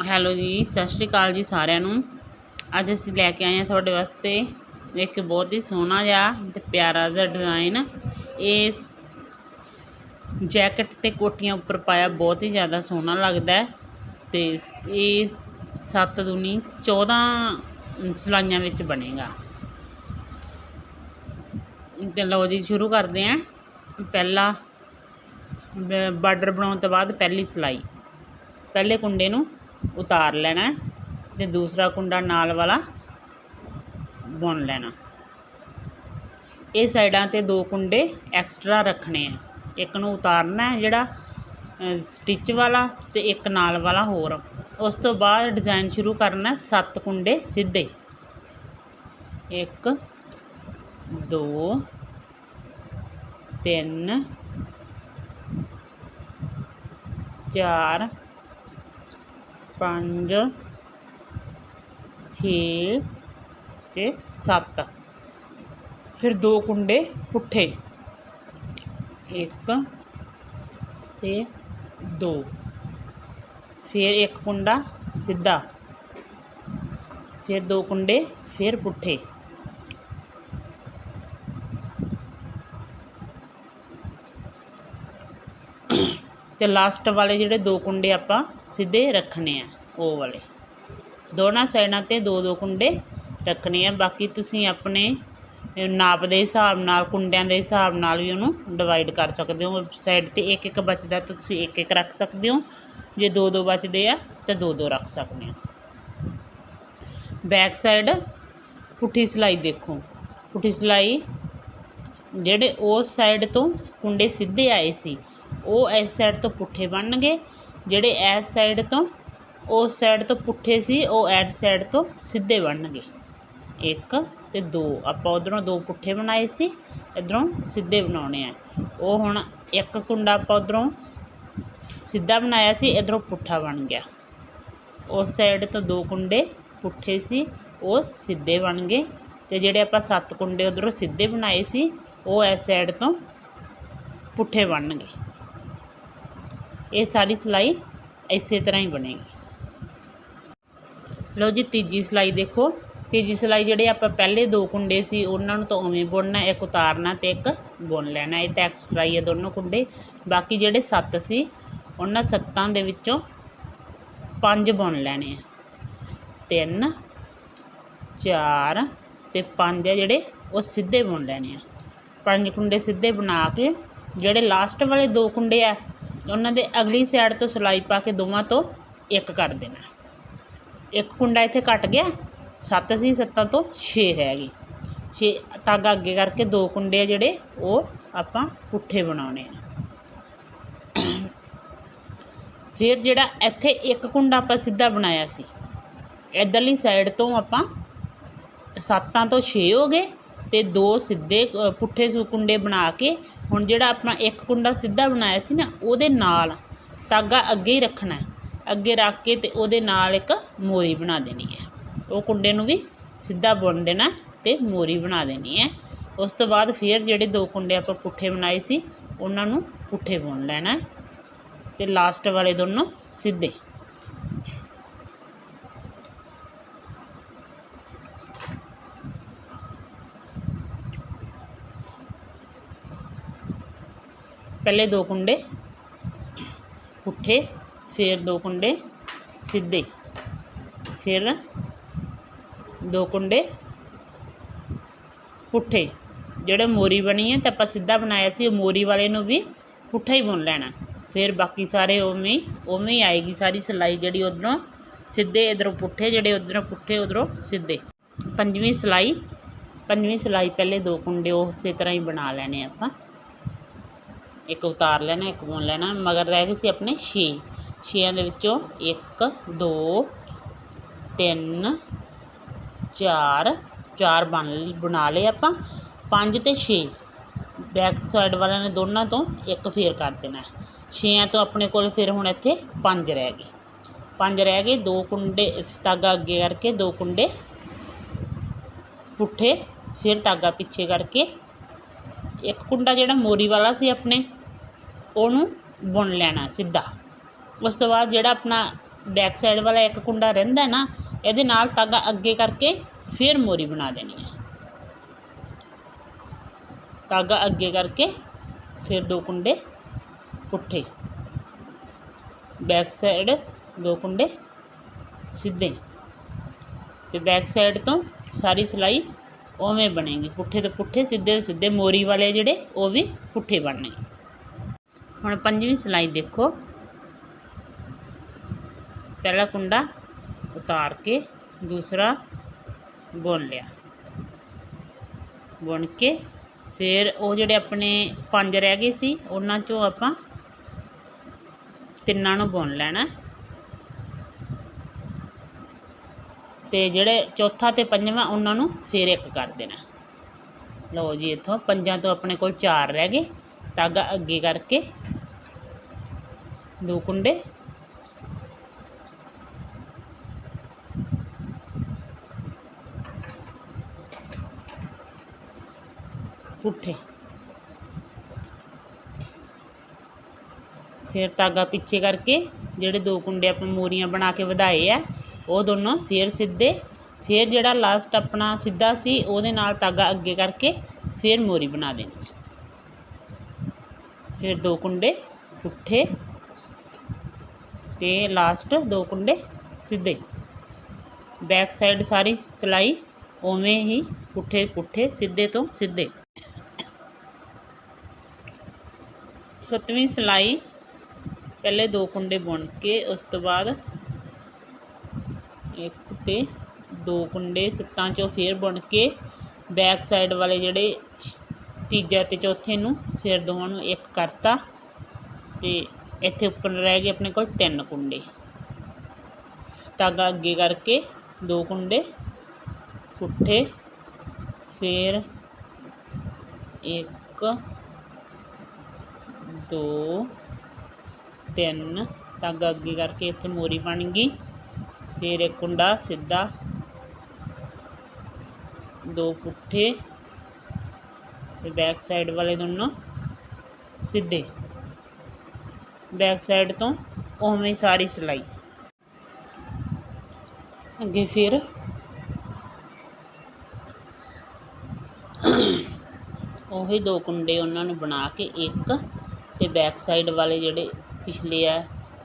Hello ਜੀ, ਸਤਿ ਸ਼੍ਰੀ ਅਕਾਲ ਜੀ ਸਾਰਿਆਂ ਨੂੰ। ਅੱਜ ਅਸੀਂ ਲੈ ਕੇ ਆਏ ਹਾਂ ਤੁਹਾਡੇ ਵਾਸਤੇ ਇੱਕ ਬਹੁਤ ਹੀ ਸੋਹਣਾ ਜਿਹਾ ਤੇ ਪਿਆਰਾ ਜਿਹਾ ਡਿਜ਼ਾਈਨ ਇਹ ਜੈਕਟ ਤੇ ਕੋਟੀਆਂ ਉੱਪਰ ਪਾਇਆ ਬਹੁਤ ਹੀ ਜ਼ਿਆਦਾ ਸੋਹਣਾ ਲੱਗਦਾ ਹੈ ਤੇ ਇਹ 7 ਦੁਨੀ 14 ਸਲਾਈਆਂ ਵਿੱਚ ਬਣੇਗਾ। ਤੇ ਲਓ ਜੀ, ਸ਼ੁਰੂ ਕਰਦੇ ਹਾਂ। ਪਹਿਲਾ ਬਾਰਡਰ ਬਣਾਉਣ ਤੋਂ ਬਾਅਦ ਪਹਿਲੀ ਸਲਾਈ। ਪਹਿਲੇ ਕੁੰਡੇ ਨੂੰ ਉਤਾਰ ਲੈਣਾ ਹੈ ਤੇ ਦੂਸਰਾ ਕੁੰਡਾ ਨਾਲ ਵਾਲਾ ਬੁਣ ਲੈਣਾ। ਇਹ ਸਾਈਡਾਂ ਤੇ ਦੋ ਕੁੰਡੇ ਐਕਸਟਰਾ ਰੱਖਣੇ ਆ। ਇੱਕ ਨੂੰ ਉਤਾਰਨਾ ਹੈ ਜਿਹੜਾ ਸਟਿਚ ਵਾਲਾ ਤੇ ਇੱਕ ਨਾਲ ਵਾਲਾ ਹੋਰ। ਉਸ ਤੋਂ ਬਾਅਦ ਡਿਜ਼ਾਈਨ ਸ਼ੁਰੂ ਕਰਨਾ ਸੱਤ ਕੁੰਡੇ ਸਿੱਧੇ। 1 2 3 4 ਪੰਜ, ਛੇ ਅਤੇ ਸੱਤ। ਫਿਰ ਦੋ ਕੁੰਡੇ ਪੁੱਠੇ। ਇੱਕ ਅਤੇ ਦੋ। ਫਿਰ ਇੱਕ ਕੁੰਡਾ ਸਿੱਧਾ। ਫਿਰ ਦੋ ਕੁੰਡੇ ਫਿਰ ਪੁੱਠੇ। ਤੇ ਲਾਸਟ ਵਾਲੇ ਜਿਹੜੇ ਦੋ ਕੁੰਡੇ ਆਪਾਂ ਸਿੱਧੇ ਰੱਖਣੇ ਆ, ਉਹ ਵਾਲੇ। ਦੋਨਾਂ ਸਾਈਡਾਂ ਤੇ ਦੋ ਦੋ ਕੁੰਡੇ ਰੱਖਣੇ ਆ, ਬਾਕੀ ਤੁਸੀਂ ਆਪਣੇ ਨਾਪ ਦੇ ਹਿਸਾਬ ਨਾਲ, ਕੁੰਡਿਆਂ ਦੇ ਹਿਸਾਬ ਨਾਲ ਵੀ ਉਹਨੂੰ ਡਿਵਾਈਡ ਕਰ ਸਕਦੇ ਹੋ। ਸਾਈਡ ਤੇ ਇੱਕ ਇੱਕ ਬਚਦਾ ਤਾਂ ਤੁਸੀਂ ਇੱਕ ਇੱਕ ਰੱਖ ਸਕਦੇ ਹੋ। ਜੇ ਦੋ ਦੋ ਬਚਦੇ ਆ ਤਾਂ ਦੋ ਦੋ ਰੱਖ ਸਕਦੇ ਹੋ। ਬੈਕ ਸਾਈਡ ਪੁੱਠੀ ਸਿਲਾਈ ਦੇਖੋ। ਪੁੱਠੀ ਸਿਲਾਈ ਜਿਹੜੇ ਉਸ ਸਾਈਡ ਤੋਂ ਕੁੰਡੇ ਸਿੱਧੇ ਆਏ ਸੀ ਉਹ ਇਸ ਸਾਈਡ ਤੋਂ ਪੁੱਠੇ ਬਣਨਗੇ। ਜਿਹੜੇ ਇਸ ਸਾਈਡ ਤੋਂ, ਉਸ ਸਾਈਡ ਤੋਂ ਪੁੱਠੇ ਸੀ, ਉਹ ਇਸ ਸਾਈਡ ਤੋਂ ਸਿੱਧੇ ਬਣਨਗੇ। ਇੱਕ ਤੇ ਦੋ। ਆਪਾਂ ਉਧਰੋਂ ਦੋ ਪੁੱਠੇ ਬਣਾਏ ਸੀ, ਇਧਰੋਂ ਸਿੱਧੇ ਬਣਾਉਣੇ ਆ। ਉਹ ਹੁਣ ਇੱਕ ਕੁੰਡਾ ਆਪਾਂ ਉਧਰੋਂ ਸਿੱਧਾ ਬਣਾਇਆ ਸੀ, ਇਧਰੋਂ ਪੁੱਠਾ ਬਣ ਗਿਆ। ਉਸ ਸਾਈਡ ਤੋਂ ਦੋ ਕੁੰਡੇ ਪੁੱਠੇ ਸੀ, ਉਹ ਸਿੱਧੇ ਬਣ ਗਏ। ਤੇ ਜਿਹੜੇ ਆਪਾਂ ਸੱਤ ਕੁੰਡੇ ਉਧਰੋਂ ਸਿੱਧੇ ਬਣਾਏ ਸੀ, ਉਹ ਇਸ ਸਾਈਡ ਤੋਂ ਪੁੱਠੇ ਬਣਨਗੇ। ਇਹ ਸਾਰੀ ਸਿਲਾਈ ਇਸੇ ਤਰ੍ਹਾਂ ਹੀ ਬਣੇਗੀ। ਲਓ ਜੀ, ਤੀਜੀ ਸਿਲਾਈ ਦੇਖੋ। ਤੀਜੀ ਸਿਲਾਈ ਜਿਹੜੇ ਆਪਾਂ ਪਹਿਲੇ ਦੋ ਕੁੰਡੇ ਸੀ, ਉਹਨਾਂ ਨੂੰ ਤਾਂ ਉਵੇਂ ਬੁਣਨਾ, ਇੱਕ ਉਤਾਰਨਾ ਤੇ ਇੱਕ ਬੁਣ ਲੈਣਾ। ਇਹ ਤਾਂ ਐਕਸਟਰਾ ਹੀ ਹੈ ਦੋਨੋਂ ਕੁੰਡੇ। ਬਾਕੀ ਜਿਹੜੇ ਸੱਤ ਸੀ, ਉਹਨਾਂ ਸੱਤਾਂ ਦੇ ਵਿੱਚੋਂ ਪੰਜ ਬੁਣ ਲੈਣੇ ਆ। ਤਿੰਨ, ਚਾਰ ਤੇ ਪੰਜ ਆ ਜਿਹੜੇ, ਉਹ ਸਿੱਧੇ ਬੁਣ ਲੈਣੇ ਆ। ਪੰਜ ਕੁੰਡੇ ਸਿੱਧੇ ਬਣਾ ਕੇ, ਜਿਹੜੇ ਲਾਸਟ ਵਾਲੇ ਦੋ ਕੁੰਡੇ ਆ ਉਹਨਾਂ ਦੇ ਅਗਲੀ ਸਾਈਡ ਤੋਂ ਸਿਲਾਈ ਪਾ ਕੇ ਦੋਵਾਂ ਤੋਂ ਇੱਕ ਕਰ ਦੇਣਾ। ਇੱਕ ਕੁੰਡਾ ਇੱਥੇ ਕੱਟ ਗਿਆ, ਸੱਤ ਸੀ ਸੱਤਾਂ ਤੋਂ 6 ਰਹਿ ਗਏ 6 ਧਾਗਾ ਅੱਗੇ ਕਰਕੇ ਦੋ ਕੁੰਡੇ ਆ ਜਿਹੜੇ, ਉਹ ਆਪਾਂ ਪੁੱਠੇ ਬਣਾਉਣੇ ਆ। ਫਿਰ ਜਿਹੜਾ ਇੱਥੇ ਇੱਕ ਕੁੰਡਾ ਆਪਾਂ ਸਿੱਧਾ ਬਣਾਇਆ ਸੀ, ਇਧਰਲੀ ਸਾਈਡ ਤੋਂ ਆਪਾਂ ਸੱਤਾਂ ਤੋਂ 6 ਹੋ ਗਏ ਤੇ ਦੋ ਸਿੱਧੇ ਪੁੱਠੇ ਸੂ ਕੁੰਡੇ ਬਣਾ ਕੇ ਹੁਣ ਜਿਹੜਾ ਆਪਣਾ ਇੱਕ ਕੁੰਡਾ ਸਿੱਧਾ ਬਣਾਇਆ ਸੀ ਨਾ, ਉਹਦੇ ਨਾਲ ਧਾਗਾ ਅੱਗੇ ਹੀ ਰੱਖਣਾ ਅੱਗੇ ਰੱਖ ਕੇ ਤੇ ਉਹਦੇ ਨਾਲ ਇੱਕ ਮੋਰੀ ਬਣਾ ਦੇਣੀ ਹੈ। ਉਹ ਕੁੰਡੇ ਨੂੰ ਵੀ ਸਿੱਧਾ ਬੁਣ ਦੇਣਾ ਤੇ ਮੋਰੀ ਬਣਾ ਦੇਣੀ ਹੈ। ਉਸ ਤੋਂ ਬਾਅਦ ਫਿਰ ਜਿਹੜੇ ਦੋ ਕੁੰਡੇ ਆਪਾਂ ਪੁੱਠੇ ਬਣਾਏ ਸੀ, ਉਹਨਾਂ ਨੂੰ ਪੁੱਠੇ ਬੁਣ ਲੈਣਾ ਤੇ ਲਾਸਟ ਵਾਲੇ ਦੋਨੋਂ ਸਿੱਧੇ। ਪਹਿਲੇ ਦੋ ਕੁੰਡੇ, ਪੁੱਠੇ, ਫਿਰ ਦੋ ਕੁੰਡੇ, ਸਿੱਧੇ। ਫਿਰ ਦੋ ਕੁੰਡੇ, ਪੁੱਠੇ। ਜਿਹੜੇ ਮੋਰੀ ਬਣੀ ਹੈ ਤੇ ਆਪਾਂ ਸਿੱਧਾ ਬਣਾਇਆ ਸੀ, ਉਹ ਮੋਰੀ ਵਾਲੇ ਨੂੰ ਵੀ ਪੁੱਠਾ ਹੀ ਬੁਣ ਲੈਣਾ। ਫਿਰ ਬਾਕੀ ਸਾਰੇ ਉਵੇਂ ਹੀ ਉਵੇਂ ਹੀ ਆਏਗੀ ਸਾਰੀ ਸਿਲਾਈ ਜਿਹੜੀ ਉਧਰੋਂ ਸਿੱਧੇ, ਇਧਰੋਂ ਪੁੱਠੇ, ਜਿਹੜੇ ਉਧਰੋਂ ਪੁੱਠੇ, ਉਧਰੋਂ ਸਿੱਧੇ। ਪੰਜਵੀਂ ਸਿਲਾਈ ਪੰਜਵੀਂ ਸਿਲਾਈ ਪਹਿਲੇ ਦੋ ਕੁੰਡੇ ਉਸੇ ਤਰ੍ਹਾਂ ਹੀ ਬਣਾ ਲੈਣੇ ਆਪਾਂ। ਇੱਕ ਉਤਾਰ ਲੈਣਾ, ਇੱਕ ਬੁਣ ਲੈਣਾ, ਮਗਰ ਰਹਿ ਗਏ ਸੀ ਆਪਣੇ 6 ਛੇਆਂ ਦੇ ਵਿੱਚੋਂ 1 2 3 4 ਚਾਰ ਬਣ ਬਣਾ ਲਏ ਆਪਾਂ। 5 ਤੇ 6 ਬੈਕ ਸਾਈਡ ਵਾਲਿਆਂ ਨੇ ਦੋਨਾਂ ਤੋਂ ਇੱਕ ਫੇਰ ਕਰ ਦੇਣਾ। ਛੇਆਂ ਤੋਂ ਆਪਣੇ ਕੋਲ ਫਿਰ ਹੁਣ ਇੱਥੇ 5 ਰਹਿ ਗਏ। 5 ਰਹਿ ਗਏ, ਦੋ ਕੁੰਡੇ, ਧਾਗਾ ਅੱਗੇ ਕਰਕੇ ਦੋ ਕੁੰਡੇ ਪੁੱਠੇ, ਫਿਰ ਧਾਗਾ ਪਿੱਛੇ ਕਰਕੇ। ਇੱਕ ਕੁੰਡਾ ਜਿਹੜਾ ਮੋਰੀ ਵਾਲਾ ਸੀ ਆਪਣੇ ਉਹਨੂੰ ਬੁਣ ਲੈਣਾ ਸਿੱਧਾ। ਉਸ ਤੋਂ ਬਾਅਦ ਜਿਹੜਾ ਆਪਣਾ ਬੈਕ ਸਾਈਡ ਵਾਲਾ ਇੱਕ ਕੁੰਡਾ ਰਹਿੰਦਾ ਨਾ, ਇਹਦੇ ਨਾਲ ਤਾਗਾ ਅੱਗੇ ਕਰਕੇ ਫਿਰ ਮੋਰੀ ਬਣਾ ਦੇਣੀ ਹੈ ਤਾਗਾ ਅੱਗੇ ਕਰਕੇ ਫਿਰ ਦੋ ਕੁੰਡੇ ਪੁੱਠੇ। ਬੈਕ ਸਾਈਡ ਦੋ ਕੁੰਡੇ ਸਿੱਧੇ। ਤੇ ਬੈਕ ਸਾਈਡ ਤੋਂ ਸਾਰੀ ਸਿਲਾਈ ਉਵੇਂ ਬਣੇਗੀ। ਪੁੱਠੇ ਤੋਂ ਪੁੱਠੇ, ਸਿੱਧੇ ਤੋਂ ਸਿੱਧੇ ਮੋਰੀ ਵਾਲੇ ਜਿਹੜੇ, ਉਹ ਵੀ ਪੁੱਠੇ ਬਣਨਗੇ। ਹੁਣ ਪੰਜਵੀਂ ਸਿਲਾਈ ਦੇਖੋ। ਪਹਿਲਾ ਕੁੰਡਾ ਉਤਾਰ ਕੇ ਦੂਸਰਾ ਬੁਣ ਲਿਆ। ਬੁਣ ਕੇ ਫਿਰ ਉਹ ਜਿਹੜੇ ਆਪਣੇ ਪੰਜ ਰਹਿ ਗਏ ਸੀ, ਉਹਨਾਂ ਚੋਂ ਆਪਾਂ ਤਿੰਨਾਂ ਨੂੰ ਬੁਣ ਲੈਣਾ। ਤੇ ਜਿਹੜੇ ਚੌਥਾ ਤੇ ਪੰਜਵਾਂ, ਉਹਨਾਂ ਨੂੰ ਫਿਰ ਇੱਕ ਕਰ ਦੇਣਾ। ਲਓ ਜੀ ਇੱਥੋਂ, ਪੰਜਾਂ ਤੋਂ ਆਪਣੇ ਕੋਲ ਚਾਰ ਰਹਿ ਗਏ। ਤਾਗਾ ਅੱਗੇ ਕਰਕੇ ਦੋ ਕੁੰਡੇ ਪੁੱਠੇ ਫਿਰ ਤਾਗਾ ਪਿੱਛੇ ਕਰਕੇ ਜਿਹੜੇ ਦੋ ਕੁੰਡੇ ਆਪਾਂ ਮੋਰੀਆਂ ਬਣਾ ਕੇ ਵਧਾਏ ਆ ਉਹ ਦੋਨੋਂ ਫਿਰ ਸਿੱਧੇ ਫਿਰ ਜਿਹੜਾ ਲਾਸਟ ਆਪਣਾ ਸਿੱਧਾ ਸੀ ਉਹਦੇ ਨਾਲ ਤਾਗਾ ਅੱਗੇ ਕਰਕੇ ਫਿਰ ਮੋਰੀ ਬਣਾ ਦੇਣੀ ਫਿਰ ਦੋ ਕੁੰਡੇ ਪੁੱਠੇ ਤੇ ਲਾਸਟ ਦੋ ਕੁੰਡੇ ਸਿੱਧੇ। ਬੈਕ ਸਾਈਡ ਸਾਰੀ ਸਿਲਾਈ ਉਵੇਂ ਹੀ ਪੁੱਠੇ ਪੁੱਠੇ ਸਿੱਧੇ ਤੋਂ ਸਿੱਧੇ। ਸੱਤਵੀਂ ਸਿਲਾਈ ਪਹਿਲੇ ਦੋ ਕੁੰਡੇ ਬੁਣ ਕੇ ਉਸ ਤੋਂ ਬਾਅਦ ਇੱਕ ਤੇ ਦੋ ਕੁੰਡੇ ਸੱਤਾਂ ਚੋਂ ਫੇਰ ਬੁਣ ਕੇ ਬੈਕ ਸਾਈਡ ਵਾਲੇ ਜਿਹੜੇ ਤੀਜਾ ਤੇ ਚੌਥੇ ਨੂੰ ਫਿਰ ਦੋਵਾਂ ਨੂੰ ਇੱਕ ਕਰਤਾ ਤੇ ਇੱਥੇ ਉੱਪਰ ਰਹਿ ਗਏ ਆਪਣੇ ਕੋਲ ਤਿੰਨ ਕੁੰਡੇ। ਧਾਗਾ ਅੱਗੇ ਕਰਕੇ ਦੋ ਕੁੰਡੇ, ਪੁੱਠੇ, ਫਿਰ ਇੱਕ, ਦੋ, ਤਿੰਨ। ਤਾਗਾ ਅੱਗੇ ਕਰਕੇ ਇੱਥੇ ਮੋਰੀ ਬਣ ਗਈ। ਫਿਰ ਇੱਕ ਕੁੰਡਾ ਸਿੱਧਾ, ਦੋ ਪੁੱਠੇ ਤੇ ਬੈਕ ਸਾਈਡ ਵਾਲੇ ਦੋਨੋਂ ਸਿੱਧੇ। ਬੈਕ ਸਾਈਡ ਤੋਂ ਉਵੇਂ ਸਾਰੀ ਸਿਲਾਈ। ਅੱਗੇ ਫਿਰ ਉਹੀ ਦੋ ਕੁੰਡੇ ਉਹਨਾਂ ਨੂੰ ਬਣਾ ਕੇ ਇੱਕ ਤੇ ਬੈਕ ਸਾਈਡ ਵਾਲੇ ਜਿਹੜੇ ਪਿਛਲੇ ਆ,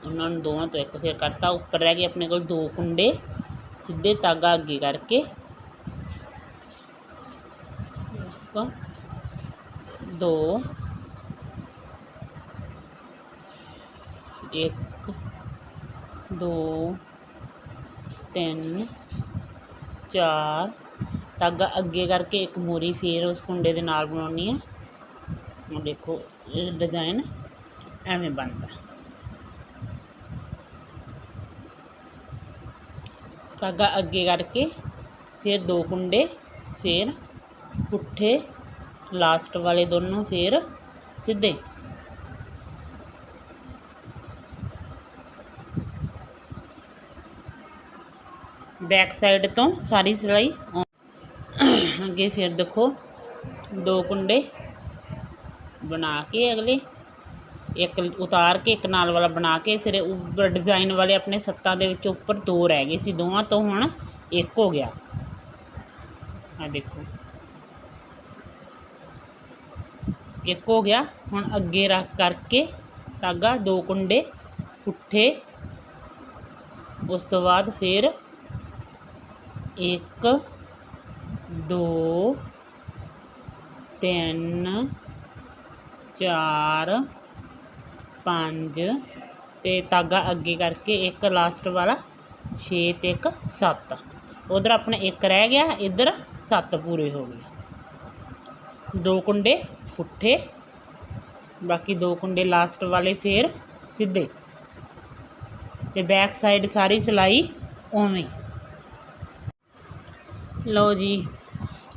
ਉਹਨਾਂ ਨੂੰ ਦੋਵਾਂ ਤੋਂ ਇੱਕ ਫਿਰ ਕਰਤਾ। ਉੱਪਰ ਰਹਿ ਗਏ ਆਪਣੇ ਕੋਲ ਦੋ ਕੁੰਡੇ, ਸਿੱਧੇ ਤਾਗਾ ਅੱਗੇ ਕਰਕੇ। ਦੋ ਇੱਕ, ਦੋ, ਤਿੰਨ, ਚਾਰ। ਧਾਗਾ ਅੱਗੇ ਕਰਕੇ ਇੱਕ ਮੋਰੀ ਫੇਰ ਉਸ ਕੁੰਡੇ ਦੇ ਨਾਲ ਬਣਾਉਣੀ ਹੈ ਉਹ ਦੇਖੋ, ਇਹ ਡਿਜ਼ਾਈਨ ਐਵੇਂ ਬਣਦਾ। ਧਾਗਾ ਅੱਗੇ ਕਰਕੇ ਫਿਰ ਦੋ ਕੁੰਡੇ, ਫਿਰ ਪੁੱਠੇ, ਲਾਸਟ ਵਾਲੇ ਦੋਨੋਂ ਫਿਰ ਸਿੱਧੇ। ਬੈਕ ਸਾਈਡ ਤੋਂ ਸਾਰੀ ਸਿਲਾਈ ਅੱਗੇ ਫਿਰ ਦੇਖੋ, ਦੋ ਕੁੰਡੇ ਬਣਾ ਕੇ ਅਗਲੇ, ਇੱਕ ਉਤਾਰ ਕੇ, ਇੱਕ ਨਾਲ ਵਾਲਾ ਬਣਾ ਕੇ, ਫਿਰ ਉੱਪਰ ਡਿਜ਼ਾਈਨ ਵਾਲੇ ਆਪਣੇ ਸੱਤਾਂ ਦੇ ਵਿੱਚ ਉੱਪਰ ਦੋ ਰਹਿ ਗਏ ਸੀ, ਦੋਵਾਂ ਤੋਂ ਹੁਣ ਇੱਕ ਹੋ ਗਿਆ। ਆ ਦੇਖੋ। ਇੱਕ ਹੋ ਗਿਆ, ਹੁਣ ਅੱਗੇ ਰੱਖ ਕਰਕੇ ਤਾਗਾ ਦੋ ਕੁੰਡੇ ਪੁੱਠੇ, ਉਸ ਤੋਂ ਬਾਅਦ ਫਿਰ ਇੱਕ, ਦੋ, ਤਿੰਨ, ਚਾਰ, ਪੰਜ ਅਤੇ ਧਾਗਾ ਅੱਗੇ ਕਰਕੇ ਇੱਕ ਲਾਸਟ ਵਾਲਾ, ਛੇ ਅਤੇ ਇੱਕ ਸੱਤ। ਉਧਰ ਆਪਣੇ ਇੱਕ ਰਹਿ ਗਿਆ, ਇੱਧਰ ਸੱਤ ਪੂਰੇ ਹੋ ਗਏ। ਦੋ ਕੁੰਡੇ ਪੁੱਠੇ, ਬਾਕੀ ਦੋ ਕੁੰਡੇ ਲਾਸਟ ਵਾਲੇ ਫੇਰ ਸਿੱਧੇ। ਤੇ ਬੈਕ ਸਾਈਡ ਸਾਰੀ ਸਿਲਾਈ ਉਵੇਂ। ਲਓ ਜੀ,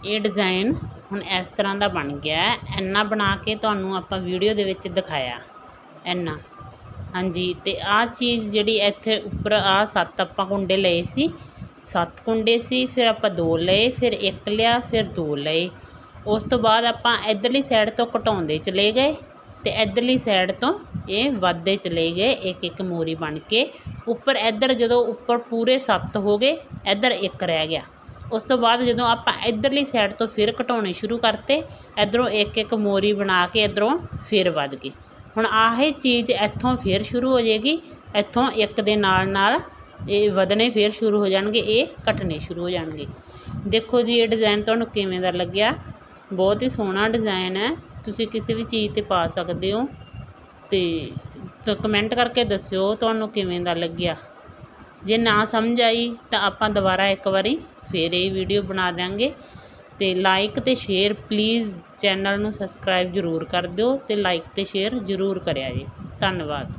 ਇਹ ਡਿਜ਼ਾਈਨ ਹੁਣ ਇਸ ਤਰ੍ਹਾਂ ਦਾ ਬਣ ਗਿਆ ਹੈ। ਇੰਨਾ ਬਣਾ ਕੇ ਤੁਹਾਨੂੰ ਆਪਾਂ ਵੀਡੀਓ ਦੇ ਵਿੱਚ ਦਿਖਾਇਆ। ਇੰਨਾ। ਹਾਂਜੀ, ਤੇ ਆਹ ਚੀਜ਼ ਜਿਹੜੀ ਇੱਥੇ ਉੱਪਰ, ਆਹ ਸੱਤ ਆਪਾਂ ਕੁੰਡੇ ਲਏ ਸੀ। ਸੱਤ ਕੁੰਡੇ ਸੀ, ਫਿਰ ਆਪਾਂ ਦੋ ਲਏ, ਫਿਰ ਇੱਕ ਲਿਆ, ਫਿਰ ਦੋ ਲਏ। ਉਸ ਤੋਂ ਬਾਅਦ ਆਪਾਂ ਇਧਰਲੀ ਸਾਈਡ ਤੋਂ ਘਟਾਉਂਦੇ ਚਲੇ ਗਏ ਤੇ ਇਧਰਲੀ ਸਾਈਡ ਤੋਂ ਇਹ ਵੱਧਦੇ ਚਲੇ ਗਏ, ਇੱਕ ਇੱਕ ਮੋਰੀ ਬਣ ਕੇ। ਉੱਪਰ ਇੱਧਰ ਜਦੋਂ ਉੱਪਰ ਪੂਰੇ 7 ਹੋ ਗਏ, ਇੱਧਰ ਇੱਕ ਰਹਿ ਗਿਆ। ਉਸ ਤੋਂ ਬਾਅਦ ਜਦੋਂ ਆਪਾਂ ਇੱਧਰਲੀ ਸਾਈਡ ਤੋਂ ਫਿਰ ਘਟਾਉਣੇ ਸ਼ੁਰੂ ਕਰਤੇ, ਇੱਧਰੋਂ ਇੱਕ ਇੱਕ ਮੋਰੀ ਬਣਾ ਕੇ ਇੱਧਰੋਂ ਫਿਰ ਵੱਧ ਗਏ ਹੁਣ ਆਹੇ ਚੀਜ਼ ਇੱਥੋਂ ਫਿਰ ਸ਼ੁਰੂ ਹੋ ਜਾਏਗੀ, ਇੱਥੋਂ ਇੱਕ ਦੇ ਨਾਲ ਨਾਲ ਇਹ ਵਧਣੇ ਫਿਰ ਸ਼ੁਰੂ ਹੋ ਜਾਣਗੇ, ਇਹ ਘਟਣੇ ਸ਼ੁਰੂ ਹੋ ਜਾਣਗੇ। ਦੇਖੋ ਜੀ, ਇਹ ਡਿਜ਼ਾਈਨ ਤੁਹਾਨੂੰ ਕਿਵੇਂ ਦਾ ਲੱਗਿਆ? ਬਹੁਤ ਹੀ ਸੋਹਣਾ ਡਿਜ਼ਾਈਨ ਹੈ। ਤੁਸੀਂ ਕਿਸੇ ਵੀ ਚੀਜ਼ ਤੇ ਪਾ ਸਕਦੇ ਹੋ ਤੇ ਕਮੈਂਟ ਕਰਕੇ ਦੱਸਿਓ ਤੁਹਾਨੂੰ ਕਿਵੇਂ ਦਾ ਲੱਗਿਆ। ਜੇ ਨਾ ਸਮਝ ਆਈ ਤਾਂ ਆਪਾਂ ਦੁਬਾਰਾ ਇੱਕ ਵਾਰੀ ਫਿਰ ਇਹ ਵੀਡੀਓ ਬਣਾ ਦਿਆਂਗੇ। ਤੇ ਲਾਈਕ ਤੇ ਸ਼ੇਅਰ ਪਲੀਜ਼ ਚੈਨਲ ਨੂੰ ਸਬਸਕ੍ਰਾਈਬ ਜ਼ਰੂਰ ਕਰ ਦਿਓ ਤੇ ਲਾਈਕ ਤੇ ਸ਼ੇਅਰ ਜ਼ਰੂਰ ਕਰਿਆ ਜੀ। ਧੰਨਵਾਦ।